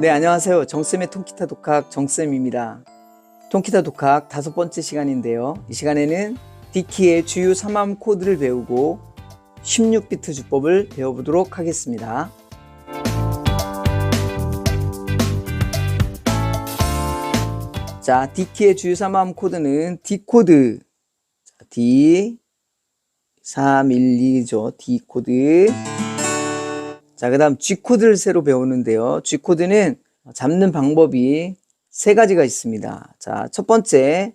네, 안녕하세요. 정쌤의 통기타 독학 정쌤입니다. 통기타 독학 다섯 번째 시간인데요. 이 시간에는 디키의 주요 3함 코드를 배우고 16비트 주법을 배워보도록 하겠습니다. 자, 디키의 주요 3함 코드는 D 코드. 자, D 312죠. D 코드. 자, 그 다음 G코드를 새로 배우는데요. G코드는 잡는 방법이 세 가지가 있습니다. 자, 첫 번째.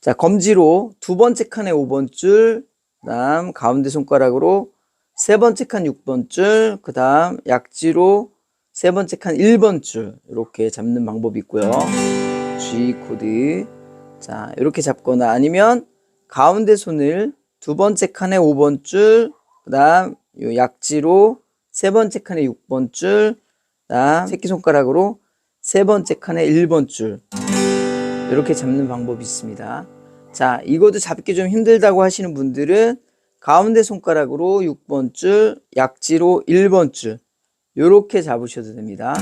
자, 검지로 두 번째 칸에 5번 줄, 그 다음 가운데 손가락으로 세 번째 칸 6번 줄, 그 다음 약지로 세 번째 칸 1번 줄, 이렇게 잡는 방법이 있고요. G코드. 자, 이렇게 잡거나 아니면 가운데 손을 두 번째 칸에 5번 줄, 그 다음 요 약지로 세 번째 칸에 6번 줄, 새끼손가락으로 세 번째 칸에 1번 줄 이렇게 잡는 방법이 있습니다. 자, 이것도 잡기 좀 힘들다고 하시는 분들은 가운데 손가락으로 6번 줄, 약지로 1번 줄 이렇게 잡으셔도 됩니다.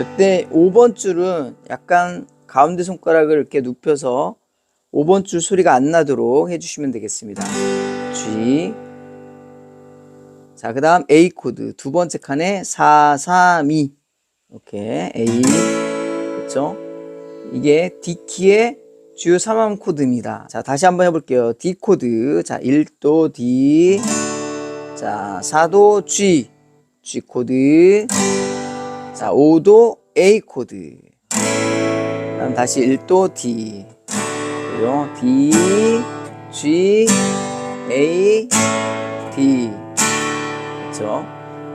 이때 5번 줄은 약간 가운데 손가락을 이렇게 눕혀서 5번 줄 소리가 안 나도록 해주시면 되겠습니다. G 자, 그 다음 A 코드. 두 번째 칸에 4, 3, 2. 이렇게 A. 그렇죠? 이게 D키의 주요 3함 코드입니다. 자, 다시 한번 해볼게요. D 코드. 자, 1도 D. 자, 4도 G. G 코드. 자, 5도 A 코드. 다음 다시 1도 D. 그리고 D, G, A, D. 그렇죠?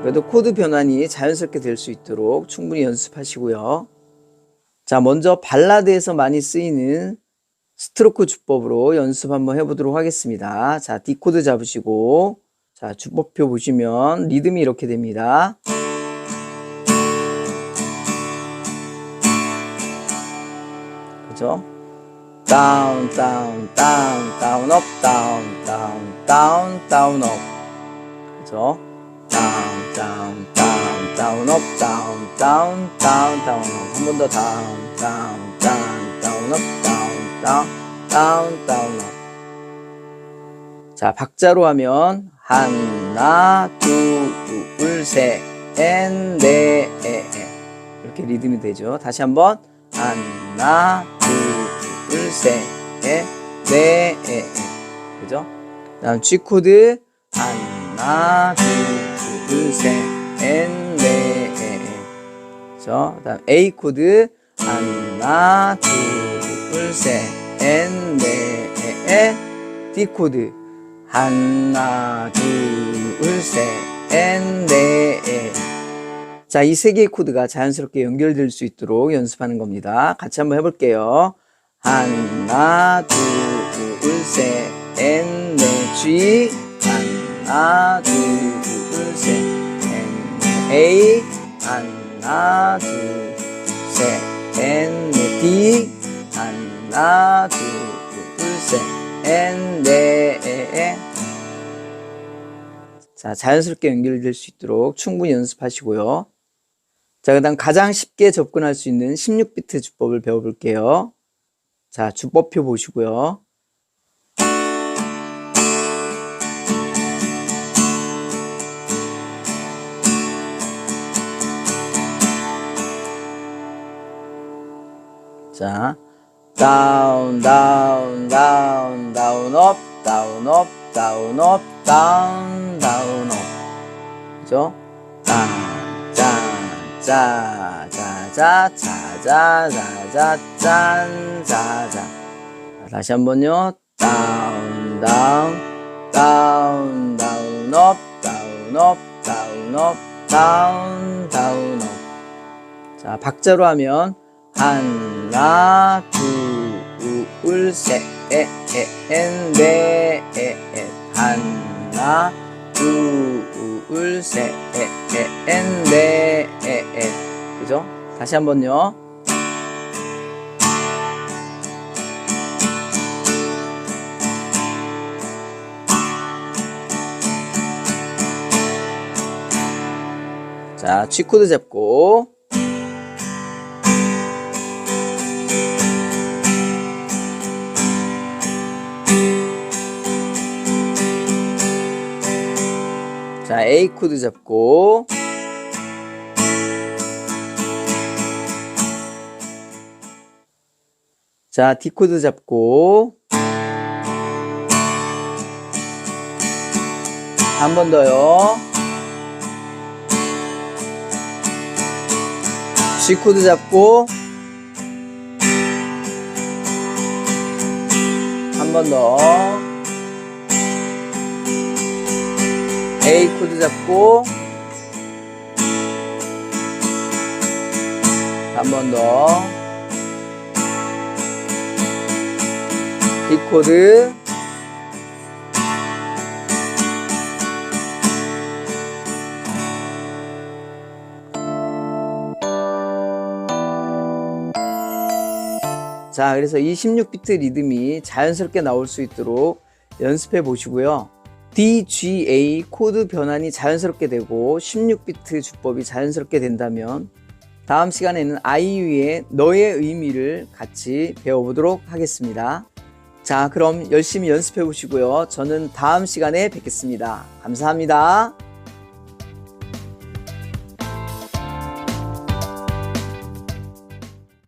그래도 코드 변환이 자연스럽게 될 수 있도록 충분히 연습하시고요. 자, 먼저 발라드에서 많이 쓰이는 스트로크 주법으로 연습 한번 해보도록 하겠습니다. 자, D 코드 잡으시고, 자, 주법표 보시면 리듬이 이렇게 됩니다. 그죠? 다운, 다운, 다운, 다운, 업, 다운, 다운, 다운, 다운, 업. 그죠? 다운, 업, 다운, 다운, 다운, 다운, 업. 한번 더 다운, 다운, 다운, 다운, 업, 다운, 다운, 다운, 다운, 업. 자, 박자로 하면 하나, 둘, 셋, 넷, 넷, 이렇게 리듬이 되죠. 다시 한번 하나, 둘, 셋, 넷, 넷, 그죠? 다음 G 코드 하나, 둘, 셋, 넷, 넷, 그죠? 다음 A 코드 하나, 둘, 셋, 넷, 넷, D 코드 하나, 둘, 셋, 넷, 자, 이 세 개의 코드가 자연스럽게 연결될 수 있도록 연습하는 겁니다. 같이 한번 해볼게요. 하나, 둘, 셋, 넷, G. 하나, 둘, 셋, 넷, A. 하나, 둘, 셋, 넷, D. 하나, 둘, 셋, 넷, 넷. 자, 자연스럽게 연결될 수 있도록 충분히 연습하시고요. 자, 그 다음 가장 쉽게 접근할 수 있는 16비트 주법을 배워볼게요. 자, 주법표 보시고요. 자, 다운, 다운, 다운, 다운, 업, 다운, 업, 다운, 업, 다운, 다운, 업. 그죠? 짠, 짠, 짜, 자, 자, 자, 자, 자, 자, 짠, 자, 자. 다시 한 번요. 다운, 다운, 다운, 다운, 업, 다운, 업, 다운, 업, 다운, 다운, 업. 자, 박자로 하면 하나, 둘, 셋, 넷, 넷, 하나, 둘, 셋, 넷, 넷, 그죠? 다시 한번요. 자, G 코드 잡고 자, A 코드 잡고 자, D 코드 잡고 한 번 더요. G 코드 잡고 한 번 더. A 코드 잡고 한 번 더. D 코드 자, 그래서 이 16비트 리듬이 자연스럽게 나올 수 있도록 연습해 보시고요. D, G, A 코드 변환이 자연스럽게 되고 16비트 주법이 자연스럽게 된다면 다음 시간에는 아이유의 너의 의미를 같이 배워보도록 하겠습니다. 자, 그럼 열심히 연습해 보시고요. 저는 다음 시간에 뵙겠습니다. 감사합니다.